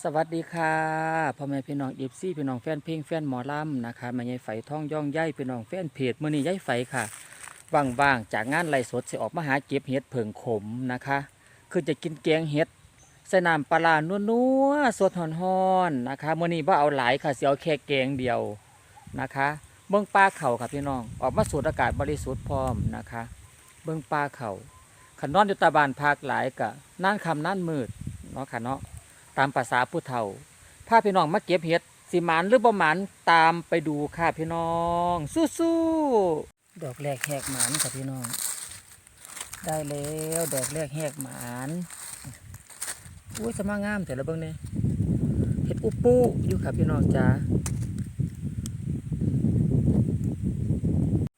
สวัสดีค่ะพ่อแม่พี่น้องเอฟซีพี่น้องแฟนเพลงแฟนหมอลำนะคะแม่ยายไฝท่องย่องย่ายพี่น้องแฟนเพจมื่อนี้ย่ายไฝค่ะว่างๆจากงานไล่สดสิออกมาหาเก็บเห็ดเผิงขมนะคะ คือจะกินแกงเห็ดใส่น้ำปลาร้านัวๆสดหอนๆนะคะมื่อนี้ว่าเอาหลายค่ะเสียวแค่แกงเดียวนะคะเบื้องปลาเข่าค่ะพี่น้องออกมาสูดอากาศบริสุทธิ์พร้อมนะคะ เบื้องปลาเข่าขันนอนอยู่ตาบานภาคหลายกะนั่นคำนั่นมืดเนาะค่ะเนาะ ตามภาษาผู้เฒ่าถ้าพี่น้องมาเก็บเห็ดสิหมันหรือบ่หมันตามไปดูค่ะพี่น้อง สู้ๆดอกแรกแหกหมันค่ะพี่น้อง ได้แล้วดอกแรกแหกหมันอุ้ยสมางามแต่ละเบิ่งเนี่ยเห็ดอุปุอยู่ค่ะพี่น้องจ้า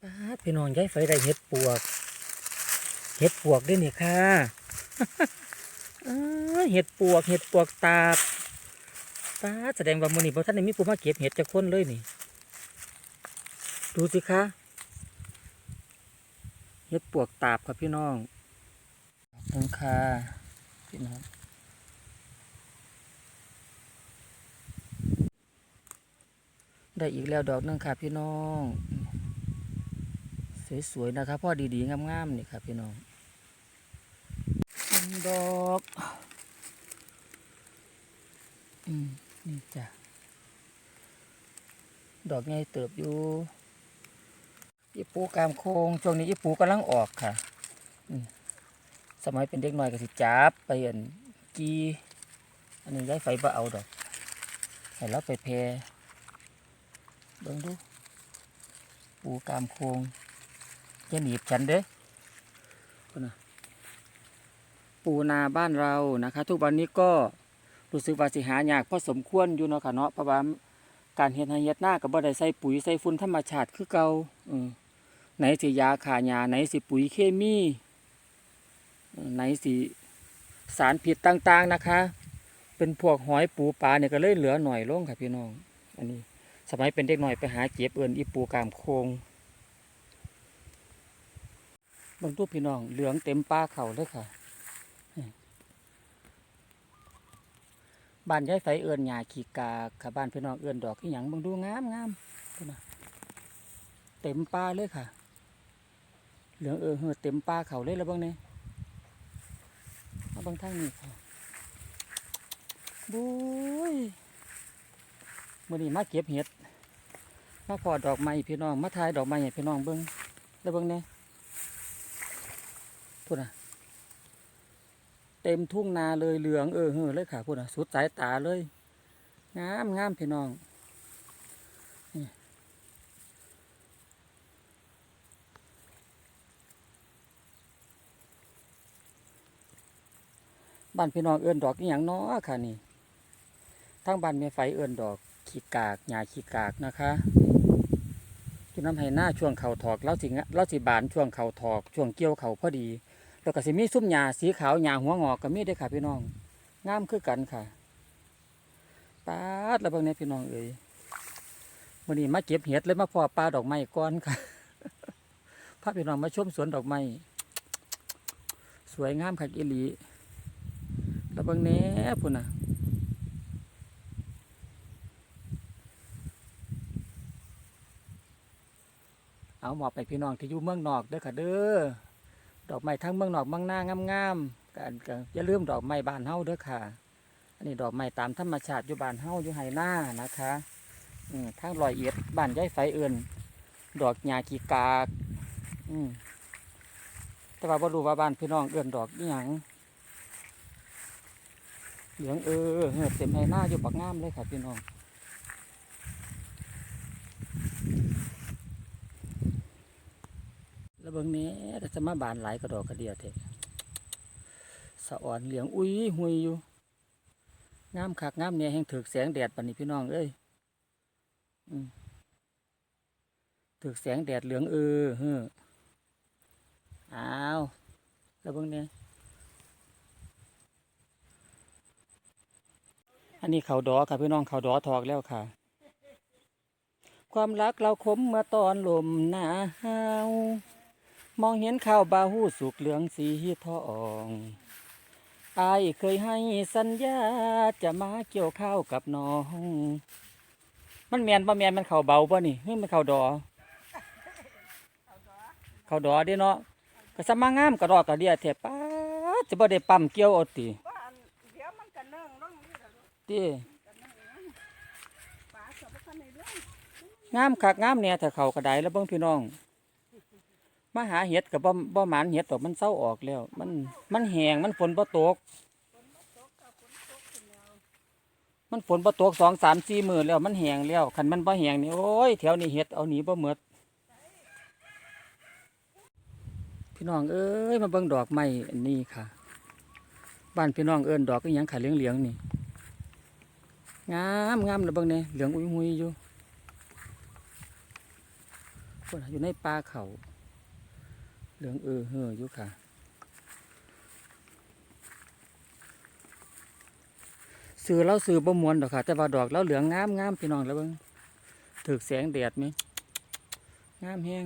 ป๊าพี่น้องย้ายไฟได้เห็ดปวก เห็ดปวกด้วยนี่ค่ะ เห็ดปวกเห็ดปวกตาบป้าแสดงว่ามือนี่พอท่านมีผู้มาเก็บเห็ดจากคนเลยนี่ ดูสิคะเห็ดปวกตาบครับพี่น้องขอบคุณค่ะพี่น้องได้อีกแล้วดอกนึงค่ะพี่น้อง สวยๆนะครับพ่อดีๆงามๆนี่ครับพี่น้อง ดอกอืมนี่จ้ะดอกไงเติบอยู่อีปูกามโคงช่วงนี้อีปูกำลังออกค่ะสมัยเป็นเด็กน้อยก็สิจับไปอันกีอันนี้ย้ายไฟบ่เอาดอกให้เราไปแพรเบิ่งดู ปูกามโคงจะหนีบฉันเด้อคนน่ะ ปูนาบ้านเรานะคะ ทุกวันนี้ก็รู้สึกว่าสิหายากพอสมควรอยู่เนาะค่ะเนาะเพราะว่าการเฮ็ดให้เฮ็ดหน้าก็บ่ได้ใส่ปุ๋ยใส่ฝุ่นธรรมชาติคือเก่าเออไหนสิยาฆ่าหญ้าไหนสิปุ๋ยเคมีไหนสิสารพิษต่างๆนะคะ เป็นพวกหอยปูปลาเนี่ยก็เลยเหลือหน่อยลงค่ะพี่น้อง อันนี้สมัยเป็นเด็กหน่อยไปหาเก็บเอินอีปูกามโคงบางตัวพี่น้องเหลืองเต็มป่าเขาเลยค่ะ บ้านยายไฟเอื้อนหญ้าขี้กาค่ะบ้านพี่น้องเอื้อนดอกอีหยังบิ่งดูงามงามนะเต็มป่าเลยค่ะ เหลืองเออเฮือเต็มป่าเขาเลยแล้วบิ่งนี่มาบิ่งทางนี้ค่ะบุ้ยมื้อนี้มาเก็บเห็ดมาพอดอกไม้พี่น้องมาถ่ายดอกไม้ให้พี่น้องเบิ่งแล้วเบิ่งนี่พุ่นน่ะ เต็มทุ่งนาเลยเหลืองเออเฮ้อเลยค่ะพูดนะสุดสายตาเลย งามงามพี่น้องนี่บ้านพี่น้องเอื้อนดอกอย่างน้อค่ะนี่ทั้งบ้านเมียไฟเอื้อนดอกขี้กากหญ้าขี้กากนะคะจุน้ำให้หน้าช่วงเข่าถอกแล้วสิงะแล้วสิบานช่วงเข่าถอก ช่วงเกี่ยวเข่าพอดี แล้วก็สิมีซุ้มหญ้าสีขาวหญ้าหัวงอกก็มีเด้ค่ะพี่น้องงามคือกันค่ะปาดแล้วบางเนี้พี่น้องเอ้ยวันนี้มาเก็บเห็ดเลยมาพอปลาดอกไม้ก่อนค่ะพาพี่น้องมาชมสวนดอกไม้สวยงามค่ะอีหลีแล้วบางเนี้พุ่นน่ะเอาหมอบไปพี่น้องที่อยู่เมืองนอกเด้อค่ะเด้อ ดอกไม้ทั้งเมืองนอกเมืองหน้างามๆกันก็อย่าลืมดอกไม้บานเฮาเด้อค่ะ อันนี้ดอกไม้ตามธรรมชาติอยู่บานเฮาอยู่ไหหน้านะคะอืมทางลอยเอ็ดบานย้ายไฟเอื่นดอกหญ้ากีกากอืมแต่ว่าบ่รู้ว่าบ้านพี่น้องเอื่นดอกอีหยังเหลืองเออเต็มไหหน้าอยู่บักงามเลยค่ะพี่น้อง แล้ว เบิ่งนี้แต่จะมาบานหลายกระดอกกระเดียเถอะสะอ่อนเหลียงอุ้ยหุยอยู่งามคักงามเนี่ยแห่งถือแสงแดดปนนี้พี่น้องเอ้ยอถือแสงแดดเหลืองเออเฮ้ออ้าวแล้วเบิ่งเนี่ยอันนี้เขาดอค่ะพี่น้องเขาดอทอกแล้วค่ะ ความรักเราคมเมื่อตอนลมหนาว มองเห็นข้าวบาหูสุกเหลืองสีทองอายเคยให้สัญญาจะมาเกี่ยวข้าวกับน้อง มันแมนบ่แมนมันเข่าเบาป่ะนี่เฮ้ยมันเข่าดอเข่าดอเด้เนาะก็สมางามกระดอกกระเดียแท้ป้าดจะบ่ได้ปั๊มเกี่ยวเอาติว่าอันเดี๋ยวมันก็เนื่องลงนี่ล่ะลูกติปลาก็บ่ทันได้เรื่องงามคักงามเนี่ยถ้าเขากระไดแล้วเบิ่งพี่น้อง มาหาเห็ดกับบ่บ่หมานเห็ดดอกมันเศร้าออกแล้ว มันมันแหงมันฝนบ่ตก มันฝนบ่ตกสองสามสี่มื้อแล้วมันแหงแล้วคันมันบ่แหงนี่โอ้ยแถวนี้เห็ดเอาหนีบ่หมดพี่น้องเอ้ยมาเบิ่งดอกไม้อันนี้ค่ะ บ้านพี่น้องเอิ้นดอกอีหยังค่ะเหลืองๆนี่งามงามนะเบิ่งนี่เหลืองอุ้ยหุยอยู่คนอยู่ในป่าเขา เหลืองเออเฮ้ออยู่ค่ะซื้อแล้วซื้อบ่มวนดอกค่ะ แต่ว่าดอกแล้วเหลืองงามงามพี่น้องแล้วเบิ้งถือแสงแดดไหมงามแฮง